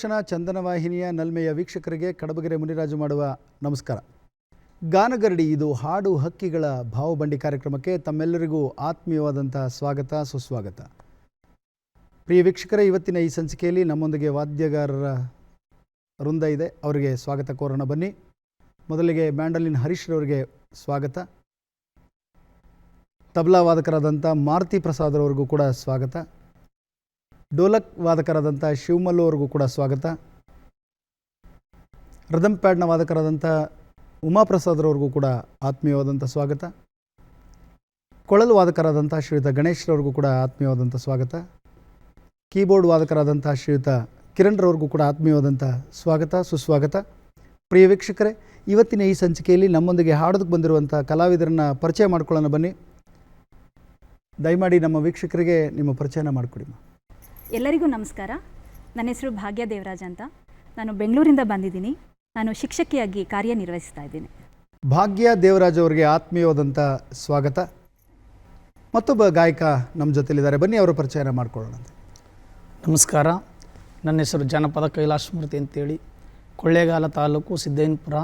ದೂರದರ್ಶನ ಚಂದನ ವಾಹಿನಿಯ ನಲ್ಮೆಯ ವೀಕ್ಷಕರಿಗೆ ಕಡಬಗೆರೆ ಮುನಿರಾಜು ಮಾಡುವ ನಮಸ್ಕಾರ. ಗಾನಗರಡಿ ಇದು ಹಾಡು ಹಕ್ಕಿಗಳ ಭಾವಬಂಡಿ ಕಾರ್ಯಕ್ರಮಕ್ಕೆ ತಮ್ಮೆಲ್ಲರಿಗೂ ಆತ್ಮೀಯವಾದಂತಹ ಸ್ವಾಗತ, ಸುಸ್ವಾಗತ. ಪ್ರಿಯ ವೀಕ್ಷಕರೇ, ಇವತ್ತಿನ ಈ ಸಂಚಿಕೆಯಲ್ಲಿ ನಮ್ಮೊಂದಿಗೆ ವಾದ್ಯಗಾರರ ವೃಂದ ಇದೆ. ಅವರಿಗೆ ಸ್ವಾಗತ ಕೋರೋಣ ಬನ್ನಿ. ಮೊದಲಿಗೆ ಮ್ಯಾಂಡಲಿನ್ ಹರೀಶ್ರವರಿಗೆ ಸ್ವಾಗತ. ತಬಲಾ ವಾದಕರಾದಂಥ ಮಾರುತಿ ಪ್ರಸಾದ್ರವರಿಗೂ ಕೂಡ ಸ್ವಾಗತ. ಡೋಲಕ್ ವಾದಕರಾದಂಥ ಶಿವಮಲ್ಲು ಅವ್ರಿಗೂ ಕೂಡ ಸ್ವಾಗತ. ರದಮ್ ಪ್ಯಾಡ್ನ ವಾದಕರಾದಂಥ ಉಮಾಪ್ರಸಾದ್ರವ್ರಿಗೂ ಕೂಡ ಆತ್ಮೀಯವಾದಂಥ ಸ್ವಾಗತ. ಕೊಳಲು ವಾದಕರಾದಂಥ ಶ್ರೀಯುತ ಗಣೇಶ್ರವ್ರಿಗೂ ಕೂಡ ಆತ್ಮೀಯವಾದಂಥ ಸ್ವಾಗತ. ಕೀಬೋರ್ಡ್ ವಾದಕರಾದಂಥ ಶ್ರೀಯುತ ಕಿರಣ್ರವ್ರಿಗೂ ಕೂಡ ಆತ್ಮೀಯವಾದಂಥ ಸ್ವಾಗತ, ಸುಸ್ವಾಗತ. ಪ್ರಿಯ ವೀಕ್ಷಕರೇ, ಇವತ್ತಿನ ಈ ಸಂಚಿಕೆಯಲ್ಲಿ ನಮ್ಮೊಂದಿಗೆ ಹಾಡೋದಕ್ಕೆ ಬಂದಿರುವಂಥ ಕಲಾವಿದರನ್ನ ಪರಿಚಯ ಮಾಡ್ಕೊಳ್ಳೋಣ ಬನ್ನಿ. ದಯಮಾಡಿ ನಮ್ಮ ವೀಕ್ಷಕರಿಗೆ ನಿಮ್ಮ ಪರಿಚಯನ ಮಾಡಿಕೊಡಿ ಎಲ್ಲರಿಗೂ ನಮಸ್ಕಾರ. ನನ್ನ ಹೆಸರು ಭಾಗ್ಯ ದೇವರಾಜ್ ಅಂತ. ನಾನು ಬೆಂಗಳೂರಿಂದ ಬಂದಿದ್ದೀನಿ. ನಾನು ಶಿಕ್ಷಕಿಯಾಗಿ ಕಾರ್ಯನಿರ್ವಹಿಸ್ತಾ ಇದ್ದೀನಿ. ಭಾಗ್ಯ ದೇವರಾಜ್ ಅವರಿಗೆ ಆತ್ಮೀಯವಾದಂಥ ಸ್ವಾಗತ. ಮತ್ತೊಬ್ಬ ಗಾಯಕ ನಮ್ಮ ಜೊತೆಲಿದ್ದಾರೆ. ಬನ್ನಿ ಅವರ ಪರಿಚಯ ಮಾಡಿಕೊಳ್ಳೋಣ ನಮಸ್ಕಾರ. ನನ್ನ ಹೆಸರು ಜನಪದ ಕೈಲಾಸಮೂರ್ತಿ ಅಂತೇಳಿ. ಕೊಳ್ಳೇಗಾಲ ತಾಲೂಕು ಸಿದ್ದೇನ್ಪುರ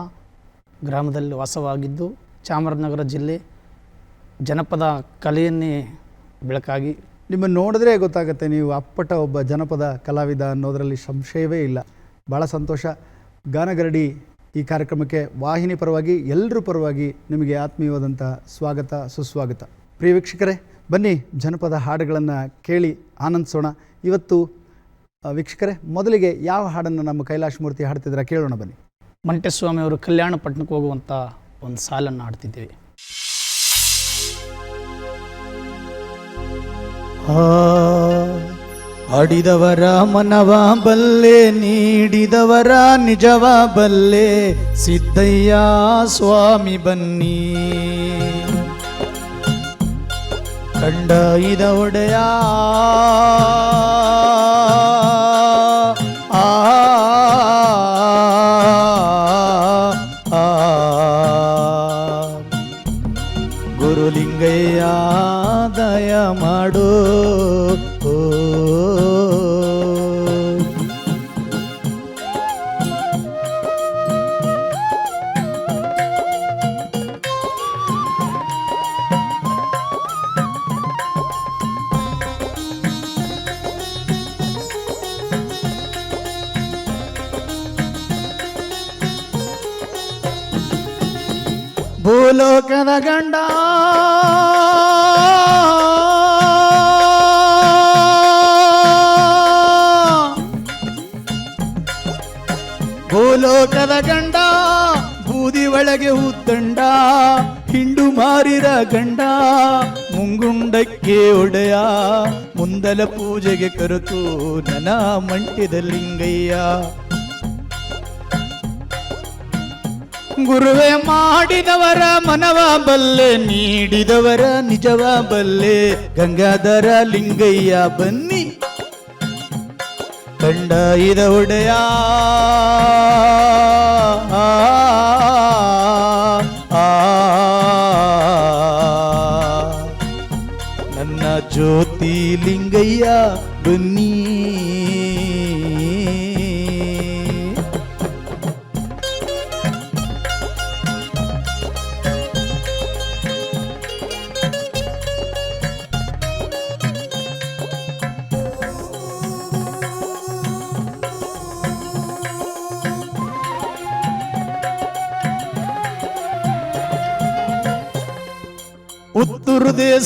ಗ್ರಾಮದಲ್ಲಿ ವಾಸವಾಗಿದ್ದು ಚಾಮರಾಜನಗರ ಜಿಲ್ಲೆ ಜನಪದ ಕಲೆಯನ್ನೇ ಬೆಳಕಾಗಿ ನಿಮ್ಮನ್ನು ನೋಡಿದ್ರೆ ಗೊತ್ತಾಗುತ್ತೆ ನೀವು ಅಪ್ಪಟ ಒಬ್ಬ ಜನಪದ ಕಲಾವಿದ ಅನ್ನೋದರಲ್ಲಿ ಸಂಶಯವೇ ಇಲ್ಲ. ಭಾಳ ಸಂತೋಷ. ಗಾನಗರಡಿ ಈ ಕಾರ್ಯಕ್ರಮಕ್ಕೆ ವಾಹಿನಿ ಪರವಾಗಿ ಎಲ್ಲರ ಪರವಾಗಿ ನಿಮಗೆ ಆತ್ಮೀಯವಾದಂಥ ಸ್ವಾಗತ, ಸುಸ್ವಾಗತ. ಪ್ರಿಯ ವೀಕ್ಷಕರೇ, ಬನ್ನಿ ಜನಪದ ಹಾಡುಗಳನ್ನು ಕೇಳಿ ಆನಂದಿಸೋಣ. ಇವತ್ತು ವೀಕ್ಷಕರೇ, ಮೊದಲಿಗೆ ಯಾವ ಹಾಡನ್ನು ನಮ್ಮ ಕೈಲಾಶ್ ಮೂರ್ತಿ ಹಾಡ್ತಿದ್ರೆ ಕೇಳೋಣ ಬನ್ನಿ. ಮಂಟೆಸ್ವಾಮಿ ಅವರು ಕಲ್ಯಾಣ ಪಟ್ಟಣಕ್ಕೆ ಹೋಗುವಂಥ ಒಂದು ಸಾಲನ್ನು ಆಡ್ತಿದ್ದೇವೆ ಆಡಿದವರ ಮನವ ಬಲ್ಲೆ ನೀಡಿದವರ ನಿಜವ ಬಲ್ಲೆ ಸಿದ್ದಯ್ಯ ಸ್ವಾಮಿ ಬನ್ನಿ. ಕಂಡ ಇದ ಒಡೆಯ ಭೂಲೋಕದ ಗಂಡ. ಭೂಲೋಕದ ಗಂಡ, ಬೂದಿ ಒಳಗೆ ಉದ್ದಂಡ, ಹಿಂಡು ಮಾರಿರ ಗಂಡ, ಮುಂಗುಂಡಕ್ಕೆ ಒಡೆಯ, ಮುಂದಲ ಪೂಜೆಗೆ ಕರೆತು ನನ ಮಂಟಿದ ಲಿಂಗಯ್ಯ. ಗುರುವೆ ಮಾಡಿದವರ ಮನವ ಬಲ್ಲೆ ನೀಡಿದವರ ನಿಜವ ಬಲ್ಲೆ ಗಂಗಾಧರ ಲಿಂಗಯ್ಯ ಬನ್ನಿ ಕಂಡ ಇದ ಒಡೆಯ ಆ, ಆ, ನನ್ನ ಜ್ಯೋತಿ ಲಿಂಗಯ್ಯ ಬನ್ನಿ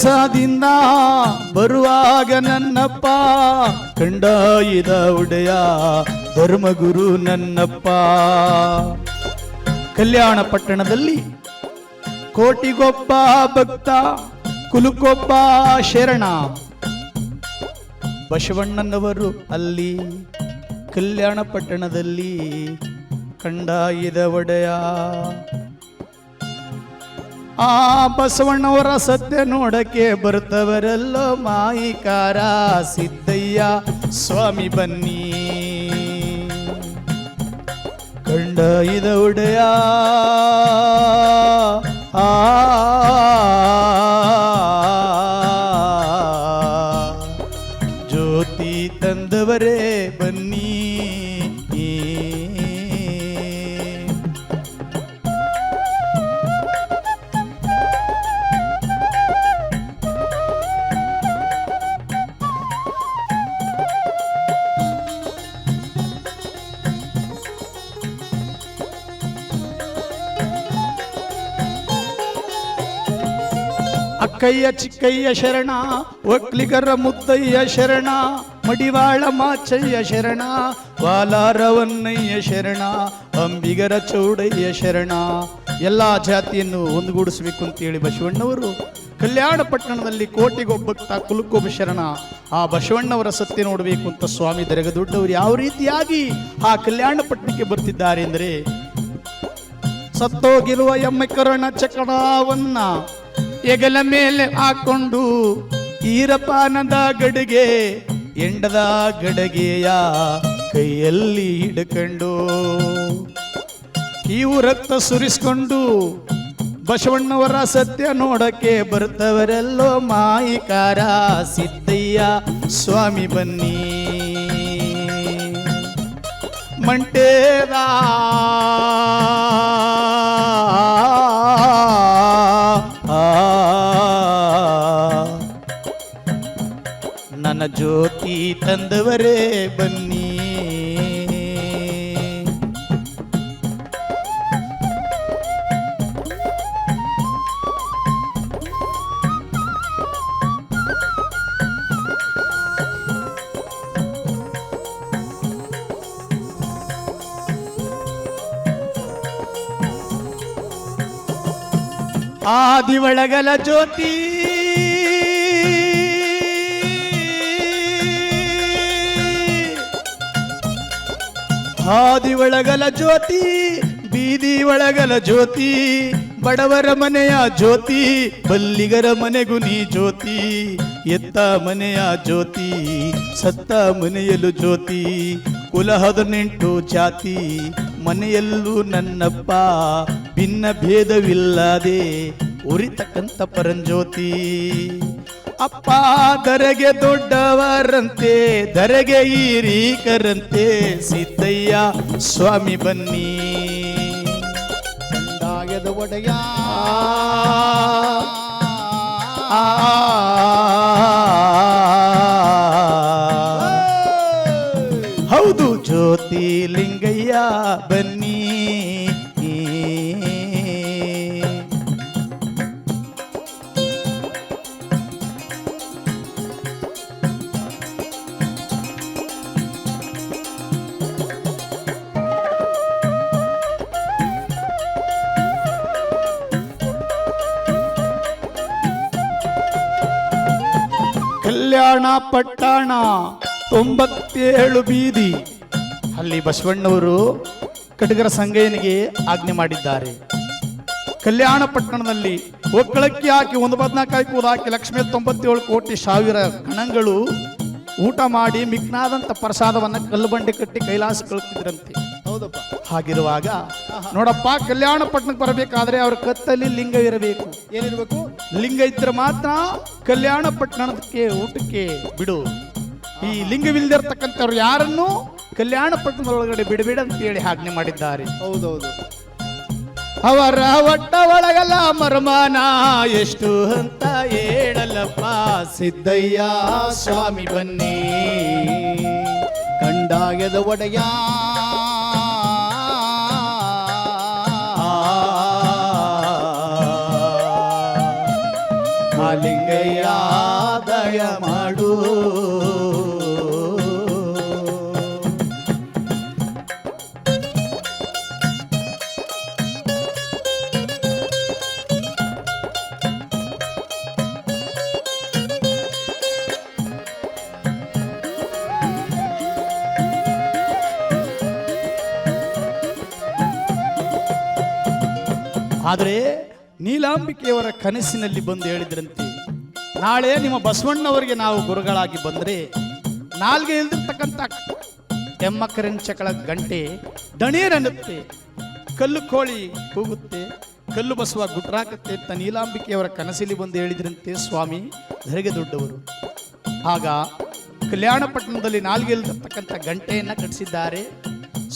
ದೇಶದಿಂದ ಬರುವಾಗ ನನ್ನಪ್ಪ ಕಂಡಾಯಿದ ಒಡೆಯ ಧರ್ಮಗುರು ನನ್ನಪ್ಪ. ಕಲ್ಯಾಣ ಪಟ್ಟಣದಲ್ಲಿ ಕೋಟಿಗೊಬ್ಬ ಭಕ್ತ ಕುಲುಕೊಪ್ಪ ಶರಣ. ಬಸವಣ್ಣನವರು ಅಲ್ಲಿ ಕಲ್ಯಾಣ ಪಟ್ಟಣದಲ್ಲಿ ಕಂಡಾಯಿದ ಒಡೆಯ ಆ ಬಸವಣ್ಣವರ ಸತ್ಯ ನೋಡಕ್ಕೆ ಬರ್ತವರಲ್ಲೋ ಮಾಯಿಕಾರ ಸಿದ್ದಯ್ಯ. ಸ್ವಾಮಿ ಬನ್ನಿ. ಕಂಡ ಇದ ಒಡೆಯ ಆ ಅಕ್ಕಯ್ಯ ಚಿಕ್ಕಯ್ಯ ಶರಣ, ಒಕ್ಲಿಗರ ಮುತ್ತಯ್ಯ ಶರಣ, ಮಡಿವಾಳ ಮಾಚಯ್ಯ ಶರಣ, ವಾಲಾರವನ್ನಯ್ಯ ಶರಣ, ಅಂಬಿಗರ ಚೌಡಯ್ಯ ಶರಣ. ಎಲ್ಲ ಜಾತಿಯನ್ನು ಒಂದುಗೂಡಿಸಬೇಕು ಅಂತೇಳಿ ಬಸವಣ್ಣವರು. ಕಲ್ಯಾಣ ಪಟ್ಟಣದಲ್ಲಿ ಕೋಟಿಗೊಬ್ಬಕ್ತ ಕುಲುಕೋಬ ಶರಣ, ಆ ಬಸವಣ್ಣವರ ಸತ್ಯ ನೋಡಬೇಕು ಅಂತ ಸ್ವಾಮಿ ದೊಡ್ಡವರು ಯಾವ ರೀತಿಯಾಗಿ ಆ ಕಲ್ಯಾಣ ಪಟ್ಟಣಕ್ಕೆ ಬರ್ತಿದ್ದಾರೆ ಅಂದರೆ, ಸತ್ತೋಗಿರುವ ಎಮ್ಮೆ ಕರಣ ಚಕಡವನ್ನ ಎಗಲ ಮೇಲೆ ಹಾಕೊಂಡು ಈರಪಾನದ ಗಡಿಗೆ, ಎಂಡದ ಗಡಗೆಯ ಕೈಯಲ್ಲಿ ಹಿಡ್ಕೊಂಡು ಇವು ರಕ್ತ ಸುರಿಸ್ಕೊಂಡು ಬಸವಣ್ಣವರ ಸತ್ಯ ನೋಡಕ್ಕೆ ಬರ್ತವರೆಲ್ಲೋ ಮಾಯಿಕಾರ ಸಿದ್ದಯ್ಯ ಸ್ವಾಮಿ ಬನ್ನಿ. ಮಂಟೇದ ಜ್ಯೋತಿ ತಂದವರೇ ಬನ್ನಿ. ಆದಿ ಒಳಗಲ ಜ್ಯೋತಿ ಹಾದಿ ಒಳಗಲ ಜ್ಯೋತಿ, ಬೀದಿ ಒಳಗಲ ಜ್ಯೋತಿ, ಬಡವರ ಮನೆಯ ಜ್ಯೋತಿ, ಬಲ್ಲಿಗರ ಮನೆಗೂ ನೀ ಜ್ಯೋತಿ, ಎತ್ತ ಮನೆಯ ಜ್ಯೋತಿ, ಸತ್ತ ಮನೆಯಲ್ಲೂ ಜ್ಯೋತಿ ಕುಲ ಹದಿನೆಂಟು ಜಾತಿ, ಮನೆಯಲ್ಲೂ ನನ್ನಪ್ಪ, ಭಿನ್ನ ಭೇದವಿಲ್ಲದೆ ಉರಿತಕ್ಕಂಥ ಪರಂಜ್ಯೋತಿ. ಅಪ್ಪ ದರೆಗೆ ದೊಡ್ಡವರಂತೆ ದರೆಗೆ ಈರೀಕರಂತೆ ಸಿದ್ದಯ್ಯ ಸ್ವಾಮಿ ಬನ್ನಿ ಒಡೆಯ ಆ, ಪಟ್ಟಣ ತೊಂಬತ್ತೇಳು ಬೀದಿ. ಅಲ್ಲಿ ಬಸವಣ್ಣವರು ಕಟಗರ ಸಂಗಯ್ಯನಿಗೆ ಆಜ್ಞೆ ಮಾಡಿದ್ದಾರೆ. ಕಲ್ಯಾಣ ಪಟ್ಟಣದಲ್ಲಿ ಒಕ್ಕಳಕ್ಕೆ ಹಾಕಿ ಒಂದು ಬದನಾಕಾಯಿ ಕೂದ ಹಾಕಿ ಲಕ್ಷ್ಮೀ ತೊಂಬತ್ತೇಳು ಕೋಟಿ ಸಾವಿರ ಕಣಗಳು ಊಟ ಮಾಡಿ ಮಿಕ್ನಾದಂಥ ಪ್ರಸಾದವನ್ನ ಕಲ್ಲು ಬಂಡೆ ಕಟ್ಟಿ ಕೈಲಾಸ ಕಳುತ್ತಿದ್ರಂತೆ ಹಾಗಿರುವಾಗ ನೋಡಪ್ಪ ಕಲ್ಯಾಣ ಪಟ್ಟಣಕ್ಕೆ ಬರಬೇಕಾದ್ರೆ ಅವ್ರ ಕತ್ತಲ್ಲಿ ಲಿಂಗ ಇರಬೇಕು. ಏನಿರ್ಬೇಕು? ಲಿಂಗ ಇದ್ರೆ ಮಾತ್ರ ಕಲ್ಯಾಣ ಪಟ್ಟಣಕ್ಕೆ ಊಟಕ್ಕೆ ಬಿಡು. ಈ ಲಿಂಗವಿಲ್ದಿರ್ತಕ್ಕಂಥವ್ರು ಯಾರನ್ನು ಕಲ್ಯಾಣ ಪಟ್ಟಣದೊಳಗಡೆ ಬಿಡಬೇಡ ಅಂತೇಳಿ ಆಜ್ಞೆ ಮಾಡಿದ್ದಾರೆ. ಹೌದೌದು. ಅವರ ಒಟ್ಟ ಒಳಗಲ್ಲ ಮರ್ಮಾನ ಎಷ್ಟು ಅಂತ ಹೇಳಲ್ಲಪ್ಪ. ಸಿದ್ದಯ್ಯ ಸ್ವಾಮಿ ಬನ್ನಿ. ಕಂಡಾಗದ ಒಡೆಯ ಮಾಲಿಂಗಯ್ಯ ದಯ ಮಾಡು. ಆದರೆ ನೀಲಾಂಬಿಕೆಯವರ ಕನಸಿನಲ್ಲಿ ಬಂದು ಹೇಳಿದ್ರಂತೆ, ನಾಳೆ ನಿಮ್ಮ ಬಸವಣ್ಣವರಿಗೆ ನಾವು ಗುರುಗಳಾಗಿ ಬಂದರೆ ನಾಲ್ಗೆ ಇಲ್ದಿರ್ತಕ್ಕಂಥ ಎಮ್ಮಕ್ಕರಿನ ಚಕಳ ಗಂಟೆ ದಣೀರನ್ನುತ್ತೆ ಕಲ್ಲು ಕೋಳಿ ಕೂಗುತ್ತೆ, ಕಲ್ಲು ಬಸವ ಗುಟ್ರಾಕತ್ತೆ ಅಂತ ನೀಲಾಂಬಿಕೆಯವರ ಕನಸಲ್ಲಿ ಬಂದು ಹೇಳಿದ್ರಂತೆ ಸ್ವಾಮಿ, ಧರೆಗೆ ದೊಡ್ಡವರು. ಆಗ ಕಲ್ಯಾಣಪಟ್ಟಣದಲ್ಲಿ ನಾಲ್ಗೆ ಇಲ್ದಿರ್ತಕ್ಕಂಥ ಗಂಟೆಯನ್ನ ಕಟ್ಟಿಸಿದ್ದಾರೆ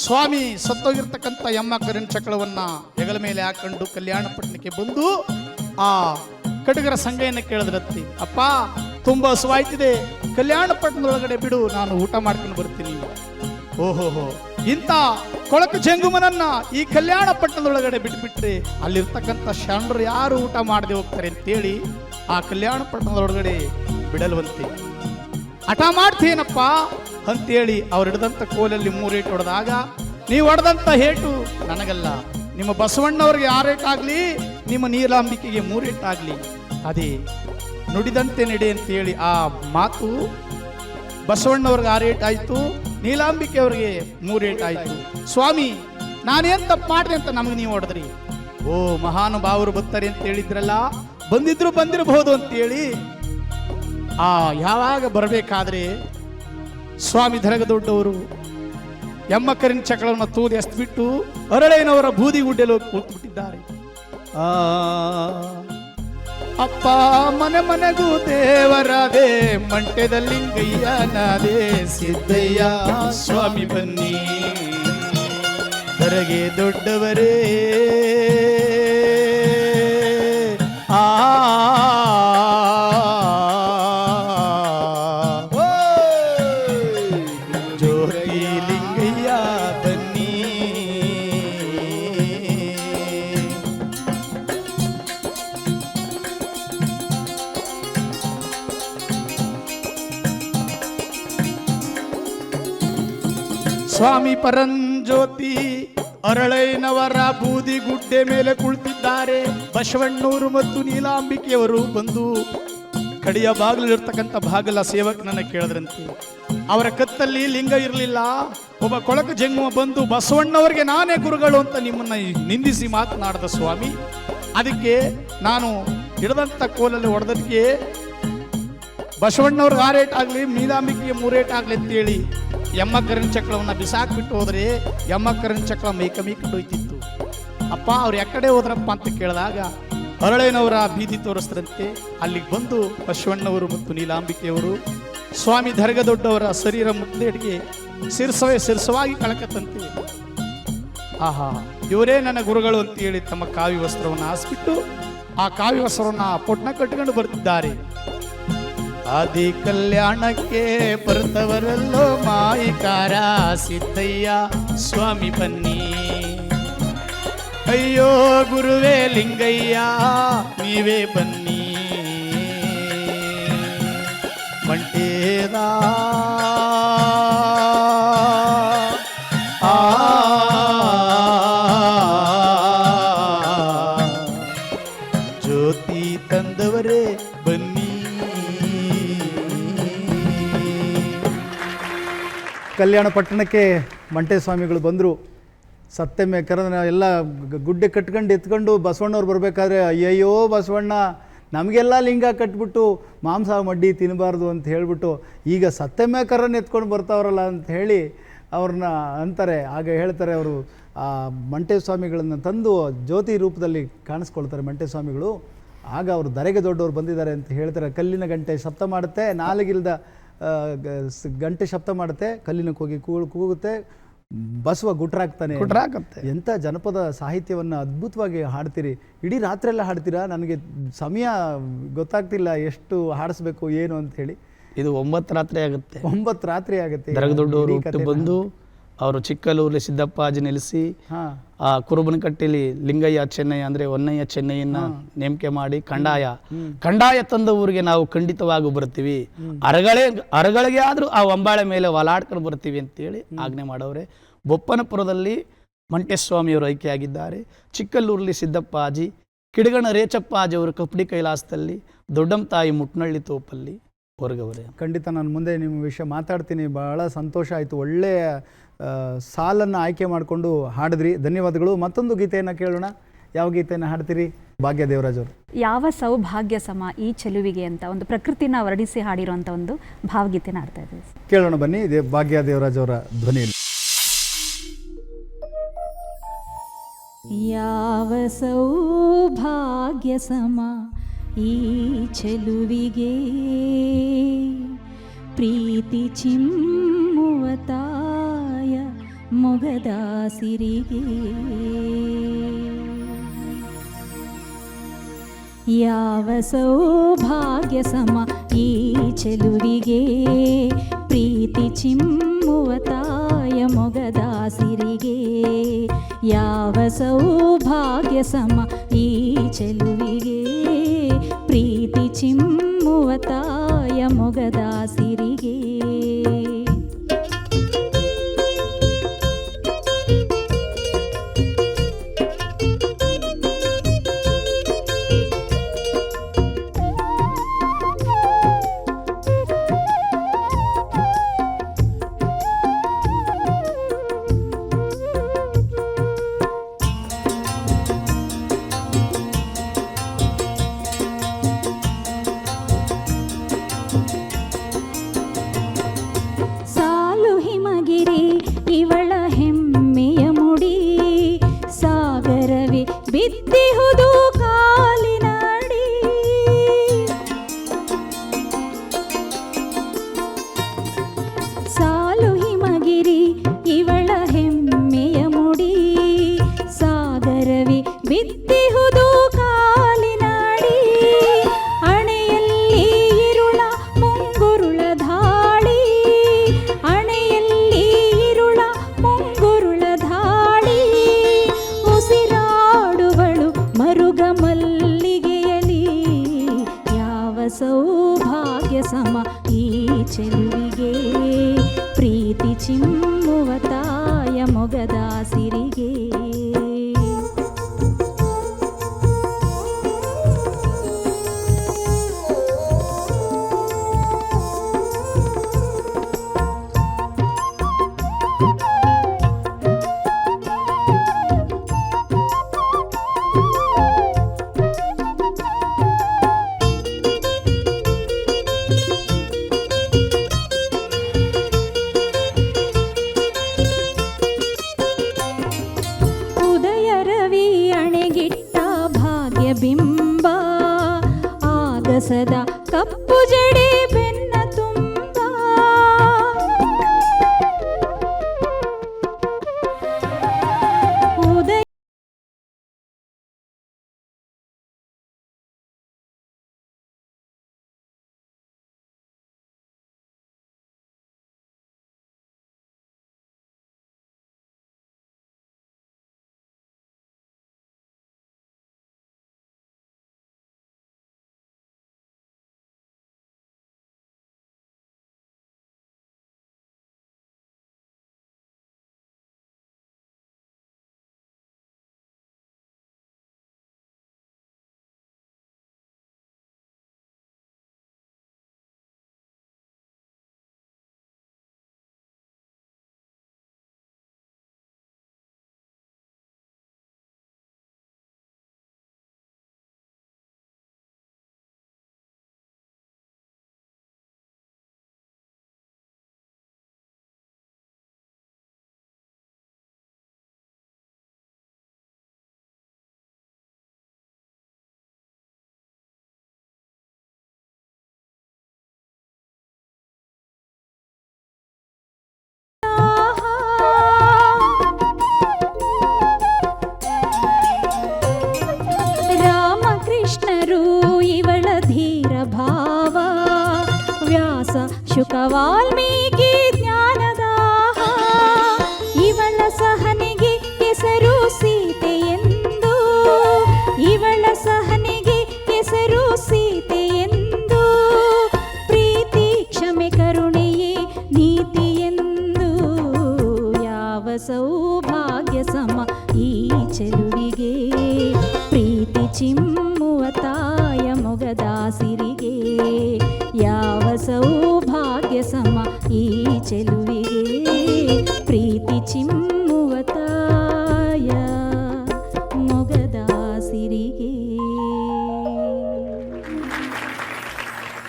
ಸ್ವಾಮಿ ಸತ್ತೋಗಿರ್ತಕ್ಕಂಥ ಎಮ್ಮ ಕರಿನ ಚಕ್ರವನ್ನ ಹೆಗಲ ಮೇಲೆ ಹಾಕೊಂಡು ಕಲ್ಯಾಣ ಪಟ್ಟಣಕ್ಕೆ ಬಂದು ಆ ಕಟಗರ ಸಂಘೆಯನ್ನು ಕೇಳಿದ್ರತ್ತಿ, ಅಪ್ಪ, ತುಂಬಾ ಹಸುವಾಯ್ತಿದೆ. ಕಲ್ಯಾಣ ಪಟ್ಟಣದೊಳಗಡೆ ಬಿಡು, ನಾನು ಊಟ ಮಾಡ್ಕೊಂಡು ಬರ್ತೀನಿ. ಓಹೋಹೋ, ಇಂಥ ಕೊಳಕು ಜಂಗುಮನನ್ನ ಈ ಕಲ್ಯಾಣ ಪಟ್ಟಣದೊಳಗಡೆ ಬಿಟ್ಬಿಟ್ರೆ ಅಲ್ಲಿರ್ತಕ್ಕಂಥ ಶರಣರು ಯಾರು ಊಟ ಮಾಡದೆ ಹೋಗ್ತಾರೆ ಅಂತೇಳಿ ಆ ಕಲ್ಯಾಣ ಪಟ್ಟಣದೊಳಗಡೆ ಬಿಡಲ್ವಂತೆ. ಹಠ ಮಾಡ್ತೇನಪ್ಪ ಅಂತೇಳಿ ಅವ್ರು ಹಿಡಿದಂಥ ಕೋಲಲ್ಲಿ ಮೂರೇಟು ಹೊಡೆದಾಗ, ನೀವು ಹೊಡೆದಂಥ ಹೇಟು, ನನಗಲ್ಲ. ನಿಮ್ಮ ಬಸವಣ್ಣವ್ರಿಗೆ ಆರೇಟಾಗಲಿ ನಿಮ್ಮ ನೀಲಾಂಬಿಕೆಗೆ ಮೂರೇಟಾಗಲಿ. ಅದೇ, ನುಡಿದಂತೆ ನಡೆ ಅಂತೇಳಿ ಆ ಮಾತು ಬಸವಣ್ಣವ್ರಿಗೆ ಆರೇಟಾಯಿತು, ನೀಲಾಂಬಿಕೆಯವ್ರಿಗೆ ನೀಲಾಂಬಿಕೆ ಅವ್ರಿಗೆ ಮೂರೇಟ್ ಆಯಿತು ಸ್ವಾಮಿ, ನಾನೇನ್ ತಪ್ಪು ಮಾಡಿದೆ ಅಂತ ನಮಗೆ ನೀವು ಹೊಡೆದ್ರಿ? ಓ, ಮಹಾನುಭಾವರು ಬರ್ತಾರೆ ಅಂತ ಹೇಳಿದ್ರಲ್ಲ, ಬಂದಿದ್ರು ಬಂದಿರಬಹುದು ಅಂತೇಳಿ, ಆ ಯಾವಾಗ ಬರಬೇಕಾದ್ರೆ ಸ್ವಾಮಿ ದೊಡ್ಡವರು ಎಮ್ಮಕ್ಕರಿನ ಚಕ್ರವನ್ನು ತೂದಿ ಎಸ್ಬಿಟ್ಟು ಅರಳೇನವರ ಬೂದಿ ಗುಡ್ಡೆಲು ಕೂತ್ಬಿಟ್ಟಿದ್ದಾರೆ ಆ, ಅಪ್ಪ ಮನೆ ಮನೆಗೂ ದೇವರಾದೆ ಮಂಟೆದ ಲಿಂಗಯ್ಯನಾದೆ ಸಿದ್ದಯ್ಯ, ಸ್ವಾಮಿ ಬನ್ನಿ. ಹೊರಗೆ ದೊಡ್ಡವರೇ ಸ್ವಾಮಿ ಪರಂಜ್ಯೋತಿ ಅರಳೈನವರ ಬೂದಿ ಗುಡ್ಡೆ ಮೇಲೆ ಕುಳಿತಿದ್ದಾರೆ. ಬಸವಣ್ಣವರು ಮತ್ತು ನೀಲಾಂಬಿಕೆಯವರು ಬಂದು ಕಡಿಯ ಬಾಗಿಲಿರ್ತಕ್ಕಂಥ ಬಾಗಲ ಸೇವಕನನ್ನು ಕೇಳಿದ್ರಂತೆ. ಅವರ ಕತ್ತಲ್ಲಿ ಲಿಂಗ ಇರಲಿಲ್ಲ. ಒಬ್ಬ ಕೊಳಕ ಜಂಗುವ ಬಂದು, ಬಸವಣ್ಣವರಿಗೆ ನಾನೇ ಗುರುಗಳು ಅಂತ ನಿಮ್ಮನ್ನ ನಿಂದಿಸಿ ಮಾತನಾಡಿದ ಸ್ವಾಮಿ, ಅದಕ್ಕೆ ನಾನು ಹಿಡಿದಂಥ ಕೋಲಲ್ಲಿ ಹೊಡೆದಕ್ಕೆ ಬಸವಣ್ಣವ್ರಿಗೆ ಆರೇಟ್ ಆಗಲಿ ಮೀನಾಂಬಿಕೆಗೆ ಮೂರೇಟ್ ಆಗಲಿ ಅಂತೇಳಿ ಎಮ್ಮ ಕರಿನ ಚಕ್ರವನ್ನು ಬಿಸಾಕ್ಬಿಟ್ಟು ಹೋದ್ರೆ ಎಮ್ಮ ಕರಿನ ಚಕ್ರ ಮೈಕ ಮೈಕೊಂಡೋಯ್ತಿತ್ತು ಅಪ್ಪ, ಅವ್ರು ಯಾಕಡೆ ಹೋದ್ರಪ್ಪ ಅಂತ ಕೇಳಿದಾಗ ಅರಳೇನವರ ಬೀದಿ ತೋರಿಸ್ರಂತೆ ಅಲ್ಲಿಗೆ ಬಂದು ಬಸವಣ್ಣವರು ಮತ್ತು ನೀಲಾಂಬಿಕೆಯವರು ಸ್ವಾಮಿ ದರ್ಗದೊಡ್ಡವರ ಶರೀರ ಮುದ್ದೇಡಿಗೆ ಶಿರ್ಸವೇ ಶಿರ್ಸವಾಗಿ ಕಳಕತ್ತಂತೆ. ಆಹಾ, ಇವರೇ ನನ್ನ ಗುರುಗಳು ಅಂತ ಹೇಳಿ ತಮ್ಮ ಕಾವಿ ವಸ್ತ್ರವನ್ನು ಹಾಸ್ಬಿಟ್ಟು ಆ ಕಾವಿ ವಸ್ತ್ರವನ್ನು ಪೊಟ್ನ ಕಟ್ಟಿಕೊಂಡು ಬರ್ತಿದ್ದಾರೆ. ಆದಿ ಕಲ್ಯಾಣಕ್ಕೆ ಬರ್ತವರಲ್ಲೋ ಮಾಯಿಕಾರ ಸಿದ್ದಯ್ಯ. ಸ್ವಾಮಿ ಬನ್ನಿ. ಅಯ್ಯೋ ಗುರುವೇ ಲಿಂಗಯ್ಯ ನೀವೇ ಬನ್ನಿ. ಮಂಟೇದ ಕಲ್ಯಾಣ ಪಟ್ಟಣಕ್ಕೆ ಮಂಟೆ ಸ್ವಾಮಿಗಳು ಬಂದರು ಕರೆದ್ರೆ ಎಲ್ಲ ಗುಡ್ಡೆ ಕಟ್ಕೊಂಡು ಎತ್ಕೊಂಡು ಬಸವಣ್ಣವ್ರು ಬರಬೇಕಾದ್ರೆ, ಅಯ್ಯಯ್ಯೋ ಬಸವಣ್ಣ, ನಮಗೆಲ್ಲ ಲಿಂಗ ಕಟ್ಬಿಟ್ಟು ಮಾಂಸ ಮಡ್ಡಿ ತಿನ್ನಬಾರ್ದು ಅಂತ ಹೇಳಿಬಿಟ್ಟು ಈಗ ಸತ್ಯಮೆ ಕರನ್ನು ಎತ್ಕೊಂಡು ಬರ್ತಾವ್ರಲ್ಲ ಅಂತ ಹೇಳಿ ಅವ್ರನ್ನ ಅಂತಾರೆ. ಆಗ ಹೇಳ್ತಾರೆ ಅವರು, ಆ ಮಂಟೆ ಸ್ವಾಮಿಗಳನ್ನು ತಂದು ಜ್ಯೋತಿ ರೂಪದಲ್ಲಿ ಕಾಣಿಸ್ಕೊಳ್ತಾರೆ ಮಂಟೆ ಸ್ವಾಮಿಗಳು ಆಗ ಅವರು ದರೆಗೆ ದೊಡ್ಡವರು ಬಂದಿದ್ದಾರೆ ಅಂತ ಹೇಳ್ತಾರೆ. ಕಲ್ಲಿನ ಗಂಟೆ ಸಪ್ತ ಮಾಡುತ್ತೆ, ನಾಲಿಗಿಲ್ದ ಗಂಟೆ ಶಬ್ದ ಮಾಡುತ್ತೆ ಕಲ್ಲಿನ ಹೋಗಿ ಕೂಗು ಕೂಗುತ್ತೆ ಬಸವ ಗುಟ್ರಾಗ್ತಾನೆ. ಗುಟ್ರಾಗತ್ತೆ. ಎಂಥ ಜನಪದ ಸಾಹಿತ್ಯವನ್ನು ಅದ್ಭುತವಾಗಿ ಹಾಡ್ತೀರಿ. ಇಡೀ ರಾತ್ರಿ ಎಲ್ಲ ಹಾಡ್ತೀರಾ? ನನಗೆ ಸಮಯ ಗೊತ್ತಾಗ್ತಿಲ್ಲ ಎಷ್ಟು ಹಾಡಿಸ್ಬೇಕು ಏನು ಅಂತ ಹೇಳಿ. ಇದು ಒಂಬತ್ತು ರಾತ್ರಿ ಆಗುತ್ತೆ. ಒಂಬತ್ತು ರಾತ್ರಿ ಆಗುತ್ತೆ. ಬಂದು ಅವರು ಚಿಕ್ಕಲೂರಲ್ಲಿ ಸಿದ್ದಪ್ಪಾಜಿ ನೆಲೆಸಿ ಆ ಕುರುಬನಕಟ್ಟಿಲಿ ಲಿಂಗಯ್ಯ ಚೆನ್ನಯ್ಯ ಅಂದ್ರೆ ಹೊನ್ನಯ್ಯ ಚೆನ್ನಯ್ಯನ ನೇಮಕೆ ಮಾಡಿ ಕಂಡಾಯ. ಕಂಡಾಯ ತಂದ ಊರಿಗೆ ನಾವು ಖಂಡಿತವಾಗಿ ಬರ್ತೀವಿ. ಅರಗಳೆ ಅರಗಳಿಗೆ ಆದ್ರೂ ಆ ಒಂಬಾಳೆ ಮೇಲೆ ಒಲಾಡ್ಕೊಂಡು ಬರ್ತೀವಿ ಅಂತೇಳಿ ಆಜ್ಞೆ ಮಾಡವ್ರೆ. ಬೊಪ್ಪನಪುರದಲ್ಲಿ ಮಂಟೇಸ್ವಾಮಿಯವರು ಆಯ್ಕೆಯಾಗಿದ್ದಾರೆ. ಚಿಕ್ಕಲ್ಲೂರಲ್ಲಿ ಸಿದ್ದಪ್ಪಾಜಿ ಕಿಡಗಣ ರೇಚಪ್ಪಾಜಿ ಅವರು ಕಪ್ಪಡಿ ಕೈಲಾಸದಲ್ಲಿ ದೊಡ್ಡಮ್ಮ ತಾಯಿ ಮುಟ್ನಳ್ಳಿ ತೋಪಲ್ಲಿ ಹೊರಗವರೇ. ಖಂಡಿತ ನಾನು ಮುಂದೆ ನಿಮ್ಮ ವಿಷಯ ಮಾತಾಡ್ತೀನಿ. ಬಹಳ ಸಂತೋಷ ಆಯಿತು. ಒಳ್ಳೆಯ ಸಾಲನ್ನು ಆಯ್ಕೆ ಮಾಡಿಕೊಂಡು ಹಾಡಿದ್ರಿ. ಧನ್ಯವಾದಗಳು. ಮತ್ತೊಂದು ಗೀತೆಯನ್ನು ಕೇಳೋಣ. ಯಾವ ಗೀತೆಯನ್ನು ಹಾಡ್ತೀರಿ? ಭಾಗ್ಯ ದೇವರಾಜ್ ಅವರು ಯಾವ ಸೌಭಾಗ್ಯ ಸಮ ಈ ಚೆಲುವಿಗೆ ಅಂತ ಒಂದು ಪ್ರಕೃತಿನ ವರ್ಣಿಸಿ ಹಾಡಿರುವಂಥ ಒಂದು ಭಾವಗೀತೆನ ಹಾಡ್ತಾ ಇದ್ದೀವಿ. ಕೇಳೋಣ ಬನ್ನಿ. ಇದೇ ಭಾಗ್ಯ ದೇವರಾಜ್ ಅವರ ಧ್ವನಿಯಲ್ಲಿ. ಯಾವ ಸೌಭಾಗ್ಯ ಸಮ ಈ ಚೆಲುವಿಗೆ ಪ್ರೀತಿ ಚಿಮ್ಮುವ ತಾಯ ಮೊಗದಾಸಿರಿಗೆ ಯಾವ ಸೌಭಾಗ್ಯ ಸಮ ಈ ಚೆಲುವಿಗೆ ಪ್ರೀತಿ ಚಿಮ್ಮುವ ತಾಯ ಮೊಗದಾಸಿರಿಗೆ ಯಾವ ಸೌಭಾಗ್ಯ ಸಮ ಈ ಚೆಲುವಿಗೆ ಪ್ರೀತಿ ಪ್ರೀತಿ ಚಿಮ್ಮುವ ತಾಯ ಮೊಗದ शुकवाल्मीकि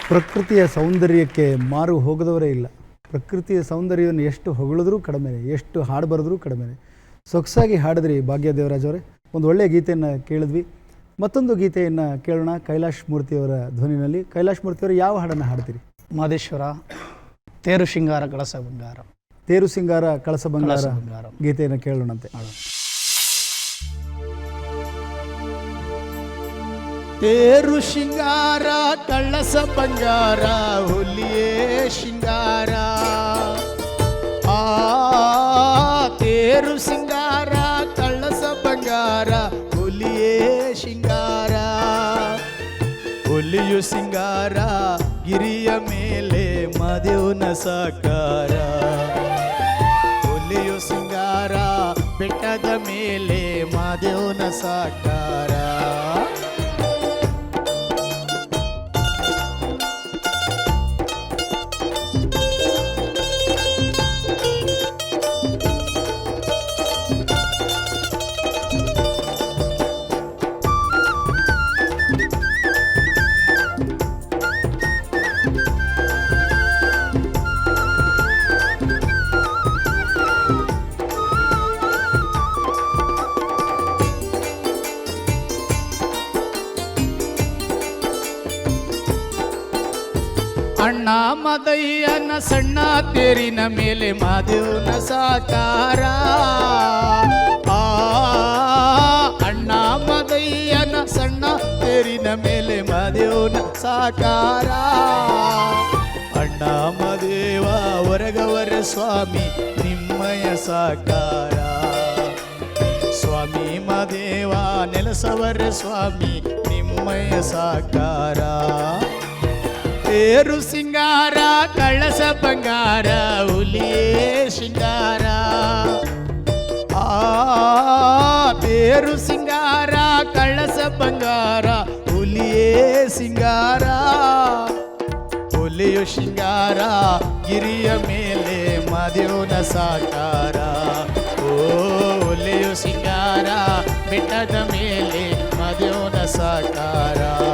ಪ್ರಕೃತಿಯ ಸೌಂದರ್ಯಕ್ಕೆ ಮಾರು ಹೋಗದವರೇ ಇಲ್ಲ. ಪ್ರಕೃತಿಯ ಸೌಂದರ್ಯವನ್ನು ಎಷ್ಟು ಹೊಗಳಿದ್ರೂ ಕಡಿಮೆನೆ ಎಷ್ಟು ಹಾಡು ಬರೆದ್ರೂ ಕಡಿಮೆನೆ ಸೊಗಸಾಗಿ ಹಾಡಿದ್ರಿ ಭಾಗ್ಯ ದೇವರಾಜ್ ಅವರೇ. ಒಂದು ಒಳ್ಳೆಯ ಗೀತೆಯನ್ನು ಕೇಳಿದ್ವಿ. ಮತ್ತೊಂದು ಗೀತೆಯನ್ನು ಕೇಳೋಣ. ಕೈಲಾಶ್ ಮೂರ್ತಿಯವರ ಧ್ವನಿನಲ್ಲಿ. ಕೈಲಾಶ್ ಮೂರ್ತಿಯವರು ಯಾವ ಹಾಡನ್ನು ಹಾಡ್ತೀರಿ? ಮಾದೇಶ್ವರ ತೇರು ಶೃಂಗಾರ ಕಳಸ ಬಂಗಾರ. ತೇರು ಸಿಂಗಾರ ಕಳಸ ಬಂಗಾರ ಕಳಸ ಬಂಗಾರ. ಗೀತೆಯನ್ನು ಕೇಳೋಣಂತೆ. ತೇರು ಶಿಂಗಾರ ಕಳ್ಳಸ ಬಂಗಾರ, ಹುಲಿಯೇ ಶಿಂಗಾರ. ಆ ತೇರು ಸಿಂಗಾರ ಕಳ್ಳಸ ಬಂಗಾರ, ಹುಲಿಯೇ ಶಿಂಗಾರ. ಹುಲಿ ಹುಲಿಯು ಸಿಂಗಾರ ಗಿರಿಯ ಮೇಲೆ ಮದುವನ ಸಾಕಾರ. ಹುಲಿಯು ಸಿಂಗಾರ ಬೆಟ್ಟದ ಮೇಲೆ ಮಾದೇವನ ಸಾಕಾರ. ಸಣ್ಣ ತೇರಿನ ಮೇಲೆ ಮಾದೇವನ ಸಾಕಾರ. ಆ, ಅಣ್ಣ ಮದಯ್ಯನ ಸಣ್ಣ ತೇರಿನ ಮೇಲೆ ಮಾದೇವನ ಸಾಕಾರ. ಅಣ್ಣ ಮದೇವ ಹೊರಗವರ ಸ್ವಾಮಿ, ನಿಮ್ಮಯ ಸಾಕಾರ. ಸ್ವಾಮಿ ಮದೇವ, ನೆಲಸವರ ಸ್ವಾಮಿ, ನಿಮ್ಮಯ ಸಾಕಾರ. ತೇರು ಸಿಂಗಾರ, ಕಳಸ ಬಂಗಾರ ಹುಲಿಯೇ ಶೃಂಗಾರ ಆ, ಬೇರು ಸಿಂಗಾರ, ಕಳಸ ಬಂಗಾರ ಹುಲಿಯೇ ಸಿಂಗಾರ. ಹುಲಿಯು ಶೃಂಗಾರ ಗಿರಿಯ ಮೇಲೆ ಮದುವನ ಸಾಕಾರ. ಓ, ಹುಲಿಯು ಸಿಂಗಾರ, ಬೆಟ್ಟದ ಮೇಲೆ ಮದುವನ ಸಾಕಾರ.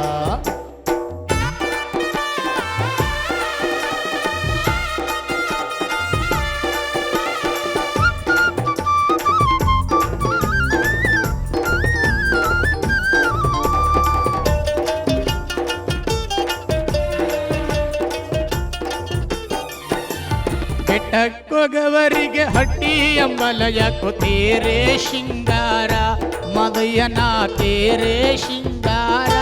ಎಂಬಲಯ ತೇರೆ ಶಿಂಗಾರ ಮದಯ್ಯನ ತೇರೆ ಶಿಂಗಾರ.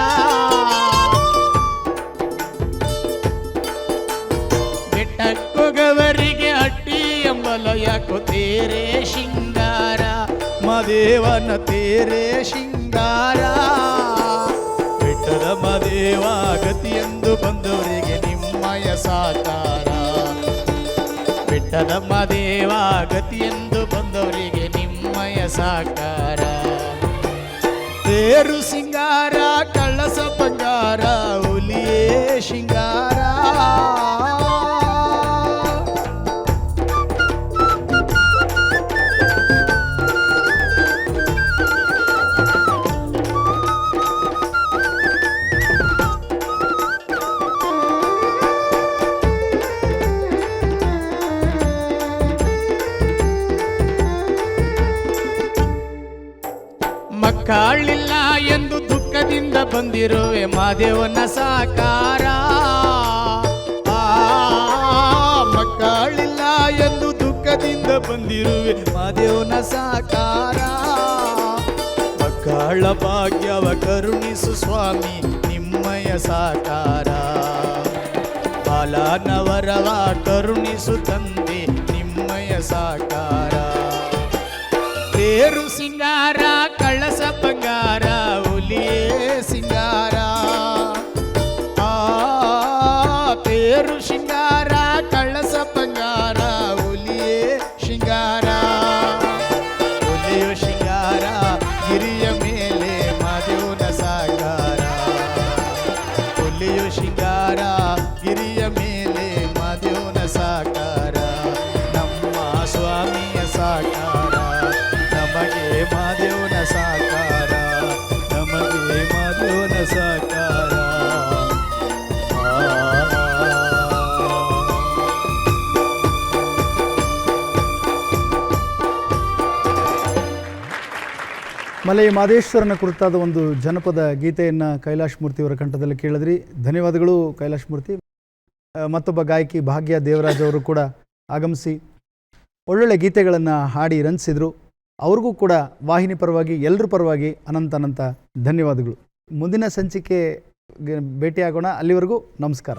ಬೆಟ್ಟಕ್ಕೊಗವರಿಗೆ ಅಟ್ಟಿ ಎಂಬಲಯ ತೇರೆ ಶಿಂಗಾರ, ಮದೇವನ ತೇರೆ ಶಿಂಗಾರ. ಬೆಟ್ಟದ ಮದೇವ ಎಂದು ಬಂದವರಿಗೆ ನಿಮ್ಮಯ ಸಾಕಾರ. ಬೆಟ್ಟದ ಮದೇವ ಗತಿಯೆಂದು ಸಾಕಾರ ತೇರು ಸಿಂಗಾರ ಕಳ್ಳಸ ಬಂಗಾರ ಹುಲಿಯೇ ಶಿಂಗಾರ ದುಃಖದಿಂದ ಬಂದಿರುವೆ ಮಾದೇವನ ಸಾಕಾರ. ಮಕ್ಕಳಿಲ್ಲ ಎಂದು ದುಃಖದಿಂದ ಬಂದಿರುವೆ ಮಾದೇವನ ಸಾಕಾರ. ಮಕ್ಕಳ ಭಾಗ್ಯವ ಕರುಣಿಸು ಸ್ವಾಮಿ, ನಿಮ್ಮಯ ಸಾಕಾರ. ಬಾಲನವರವ ಕರುಣಿಸು ತಂದೆ, ನಿಮ್ಮಯ ಸಾಕಾರ. ತೇರು ಮಲೈ ಮಾದೇಶ್ವರನ ಕುರಿತಾದ ಒಂದು ಜನಪದ ಗೀತೆಯನ್ನು ಕೈಲಾಶ್ ಮೂರ್ತಿಯವರ ಕಂಠದಲ್ಲಿ ಕೇಳಿದ್ರಿ. ಧನ್ಯವಾದಗಳು ಕೈಲಾಶ್ ಮೂರ್ತಿ. ಮತ್ತೊಬ್ಬ ಗಾಯಕಿ ಭಾಗ್ಯ ದೇವರಾಜ್ ಅವರು ಕೂಡ ಆಗಮಿಸಿ ಒಳ್ಳೊಳ್ಳೆ ಗೀತೆಗಳನ್ನು ಹಾಡಿ ರಂಜಿಸಿದರು. ಅವ್ರಿಗೂ ಕೂಡ ವಾಹಿನಿ ಪರವಾಗಿ ಎಲ್ಲರ ಪರವಾಗಿ ಅನಂತ ಅನಂತ ಧನ್ಯವಾದಗಳು. ಮುಂದಿನ ಸಂಚಿಕೆ ಭೇಟಿಯಾಗೋಣ. ಅಲ್ಲಿವರೆಗೂ ನಮಸ್ಕಾರ.